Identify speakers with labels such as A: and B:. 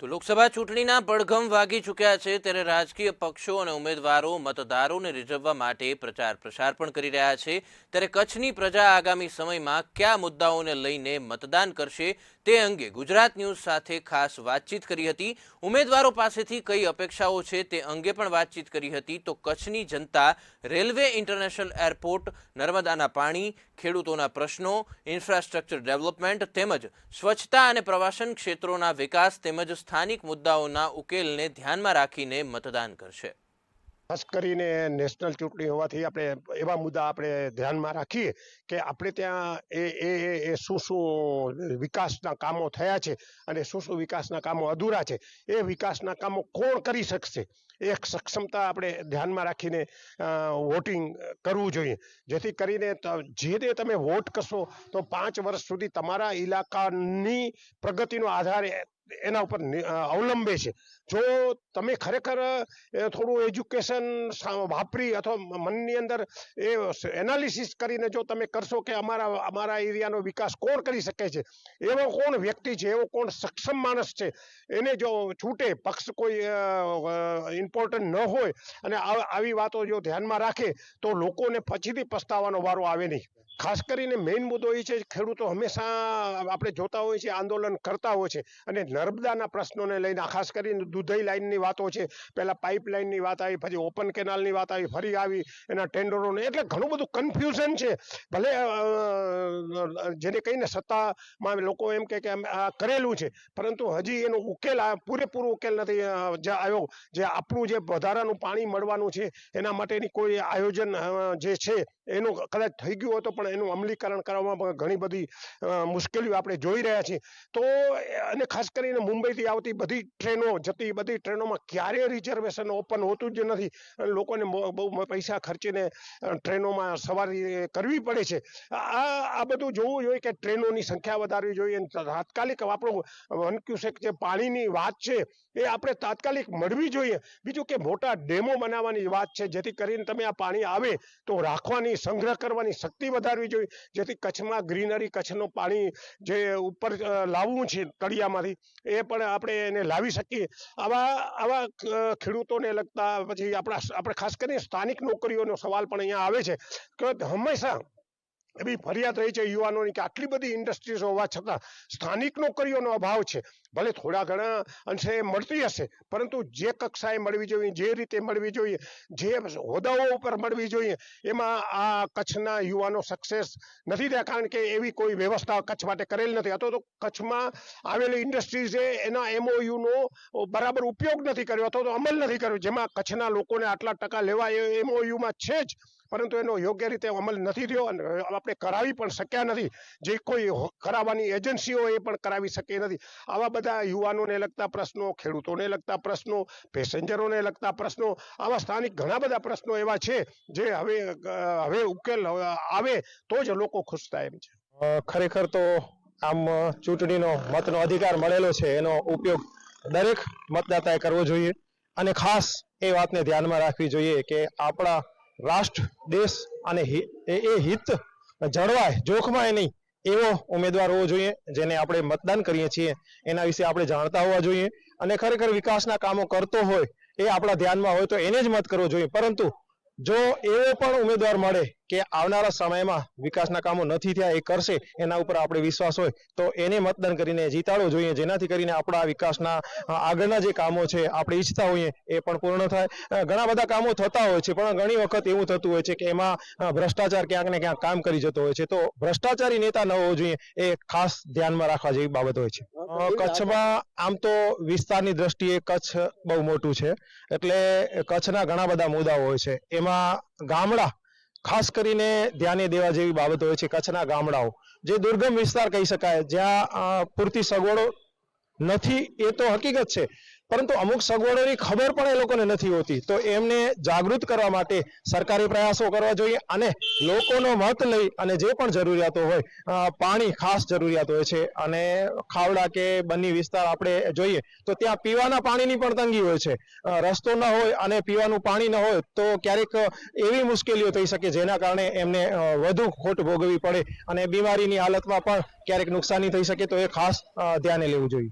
A: તો લોકસભા ચૂંટણીના પડઘમ વાગી ચૂક્યા છે ત્યારે રાજકીય પક્ષો અને ઉમેદવારો મતદારોને રીઝવવા માટે પ્રચાર પ્રસાર પણ કરી રહ્યા છે. ત્યારે કચ્છની પ્રજા આગામી સમયમાં કયા મુદ્દાઓને લઈને મતદાન કરશે તે અંગે ગુજરાત ન્યૂઝ સાથે ખાસ વાતચીત કરી હતી. ઉમેદવારો પાસેથી કઈ અપેક્ષાઓ છે તે અંગે પણ વાતચીત કરી હતી. તો કચ્છની જનતા રેલવે ઇન્ટરનેશનલ એરપોર્ટ, નર્મદાના પાણી, ખેડૂતોના પ્રશ્નો, ઇન્ફ્રાસ્ટ્રક્ચર ડેવલપમેન્ટ તેમજ સ્વચ્છતા અને પ્રવાસન ક્ષેત્રોના વિકાસ તેમજ સ્થાનિક મુદ્દાઓના ઉકેલને ધ્યાનમાં રાખીને મતદાન કરશે.
B: ખાસ કરીને નેશનલ ચૂંટણી હોવાથી આપણે એવા મુદ્દા આપણે ધ્યાનમાં રાખીએ કે આપણે ત્યાં એ એ, એ- શું શું વિકાસના કામો થયા છે અને શું શું વિકાસના કામો અધૂરા છે. એ વિકાસના કામો કોણ કરી શકશે? એ સક્ષમતા આપણે ધ્યાનમાં રાખીને વોટિંગ કરવું જોઈએ. જેથી કરીને જે તે તમે વોટ કરશો તો પાંચ વર્ષ સુધી તમારા ઇલાકાની પ્રગતિનો આધાર એના ઉપર અવલંબે છે. જો તમે ખરેખર થોડું એજ્યુકેશન વાપરી અથવા મનની અંદર એ એનાલિસિસ કરીને જો તમે કરશો કે અમારા અમારા એરિયાનો વિકાસ કોણ કરી શકે છે? એવો કોણ વ્યક્તિ છે? એવો કોણ સક્ષમ માણસ છે? એને જો છૂટે, પક્ષ કોઈ ઇમ્પોર્ટન્ટ ન હોય અને આવી વાતો જો ધ્યાનમાં રાખે, તો લોકોને પછીથી પસ્તાવાનો વારો આવે નહીં. ખાસ કરીને મેઇન મુદ્દો એ છે, ખેડૂતો હંમેશા આપણે જોતા હોય છે આંદોલન કરતા હોય છે અને નર્મદાના પ્રશ્નોને લઈને ખાસ કરીને દુધઈ લાઇનની વાતો છે. પહેલા પાઇપલાઇનની વાત આવી, પછી ઓપન કેનાલની વાત આવી, ફરી આવી, એના ટેન્ડરોને, એટલે ઘણું બધું કન્ફ્યુઝન છે. ભલે જેને કહીને સત્તામાં લોકો એમ કે કરેલું છે, પરંતુ હજી એનો ઉકેલ પૂરેપૂરો ઉકેલ નથી જે આવ્યો, જે આપણું જે વધારાનું પાણી મળવાનું છે, એના માટેની કોઈ આયોજન જે છે, એનું કદાચ થઈ ગયું હતું પણ એનું અમલીકરણ કરવામાં ઘણી બધી મુશ્કેલીઓ આપણે જોઈ રહ્યા છીએ. તો, અને ખાસ કરીને મુંબઈથી આવતી બધી ટ્રેનો, જતી બધી ટ્રેનોમાં ક્યારેય રિઝર્વેશન ઓપન હોતું જ નથી. અને લોકોને બહુ પૈસા ખર્ચીને ટ્રેનોમાં સવારી કરવી પડે છે. આ આ બધું જોવું જોઈએ કે ટ્રેનોની સંખ્યા વધારવી જોઈએ. તાત્કાલિક આપણું વનક્યુસેક જે પાણીની વાત છે, એ આપણે તાત્કાલિક મળવી જોઈએ. બીજું કે મોટા ડેમો બનાવવાની વાત છે. જેથી કરીને તમે આ પાણી આવે તો રાખવાની, સંગ્રહ કરવાની શક્તિ વધારવી જોઈએ. જેથી કચ્છમાં ગ્રીનરી કચ્છનું પાણી જે ઉપર લાવવું છે તળિયામાંથી એ પણ આપણે એને લાવી શકીએ. આવા આવા ખેડૂતોને લગતા પછી આપણા, આપણે ખાસ કરીને સ્થાનિક નોકરીઓનો સવાલ પણ અહીંયા આવે છે. કે હંમેશા એવી ફરિયાદ રહી છે યુવાનોની કે આટલી બધી ઇન્ડસ્ટ્રીઝ હોવા છતાં સ્થાનિક નોકરીઓનો અભાવ છે. ભલે થોડા ઘણા અંશે મળતી હશે, પરંતુ જે કક્ષાએ મળવી જોઈએ, જે રીતે મળવી જોઈએ, જે હોદ્દાઓ ઉપર મળવી જોઈએ, એમાં આ કચ્છના યુવાનો સક્સેસ નથી થયા કારણ કે એવી કોઈ વ્યવસ્થા કચ્છ માટે કરેલ નથી. અથવા તો કચ્છમાં આવેલી ઇન્ડસ્ટ્રીઝે એના એમઓયુનો બરાબર ઉપયોગ નથી કર્યો, અથવા તો અમલ નથી કર્યો, જેમાં કચ્છના લોકોને આટલા ટકા લેવા એ એમઓયુમાં છે જ. પરંતુ એનો યોગ્ય રીતે અમલ નથી થયો અને આપણે કરાવી પણ શક્યા નથી. જે કોઈ કરાવવાની એજન્સીઓ એ પણ કરાવી શકી નથી. આવા બધા યુવાનોને લગતા પ્રશ્નો, ખેડૂતોને લગતા પ્રશ્નો, પેસેન્જરોને લગતા પ્રશ્નો, આવા સ્થાનિક ઘણા બધા પ્રશ્નો એવા છે જે હવે હવે ઉકેલ આવે તો જ લોકો ખુશ થાય એમ છે.
C: ખરેખર તો આમ ચૂંટણીનો મતનો અધિકાર મળેલો છે, એનો ઉપયોગ દરેક મતદાતાએ કરવો જોઈએ. અને ખાસ એ વાતને ધ્યાનમાં રાખવી જોઈએ કે આપણા રાષ્ટ્ર, દેશ અને એ હિત જળવાય, જોખમાય નહીં એવો ઉમેદવાર હોવો જોઈએ, જેને આપણે મતદાન કરીએ છીએ. એના વિશે આપણે જાણતા હોવા જોઈએ અને ખરેખર વિકાસના કામો કરતો હોય એ આપણા ધ્યાનમાં હોય તો એને જ મત કરવો જોઈએ. પરંતુ જો એવો પણ ઉમેદવાર મળે કે આવનારા સમયમાં વિકાસના કામો નથી થયા એ કરશે એના ઉપર આપણે વિશ્વાસ હોય તો એને મતદાન કરીને જીતાડવો જોઈએ. જેનાથી કરીને આપણા વિકાસના આગળના જે કામો છે આપણે ઈચ્છતા હોઈએ એ પણ પૂર્ણ થાય. ઘણા બધા કામો થતા હોય છે પણ ઘણી વખત એવું થતું હોય છે કે એમાં ભ્રષ્ટાચાર ક્યાંક ને ક્યાંક કામ કરી જતો હોય છે. તો ભ્રષ્ટાચારી નેતા ન હોવો જોઈએ એ ખાસ ધ્યાનમાં રાખવા જેવી બાબત હોય છે. કચ્છમાં આમ તો વિસ્તારની દ્રષ્ટિએ કચ્છ બહુ મોટું છે. એટલે કચ્છના ઘણા બધા મુદ્દાઓ હોય છે. એમાં ગામડા ખાસ કરીને ધ્યાને દેવા જેવી બાબત હોય છે કચ્છના ગામડાઓ. જે દુર્ગમ વિસ્તાર કહી શકાય, જ્યાં પૂરતી સગવડો નથી, એ તો હકીકત છે. પરંતુ અમુક સગવડોની ખબર પણ એ લોકોને નથી હોતી. તો એમને જાગૃત કરવા માટે સરકારી પ્રયાસો કરવા જોઈએ અને લોકોનો મત લઈ અને જે પણ જરૂરિયાતો હોય પાણી ખાસ જરૂરિયાત હોય છે અને ખાવડા કે બની વિસ્તાર આપણે જોઈએ તો ત્યાં પીવાના પાણીની પણ તંગી હોય છે. રસ્તો ન હોય અને પીવાનું પાણી ન હોય તો ક્યારેક એવી મુશ્કેલીઓ થઈ શકે જેના કારણે એમને વધુ ખોટ ભોગવવી પડે અને બીમારીની હાલતમાં પણ ક્યારેક નુકસાની થઈ શકે તો એ ખાસ ધ્યાને લેવું જોઈએ.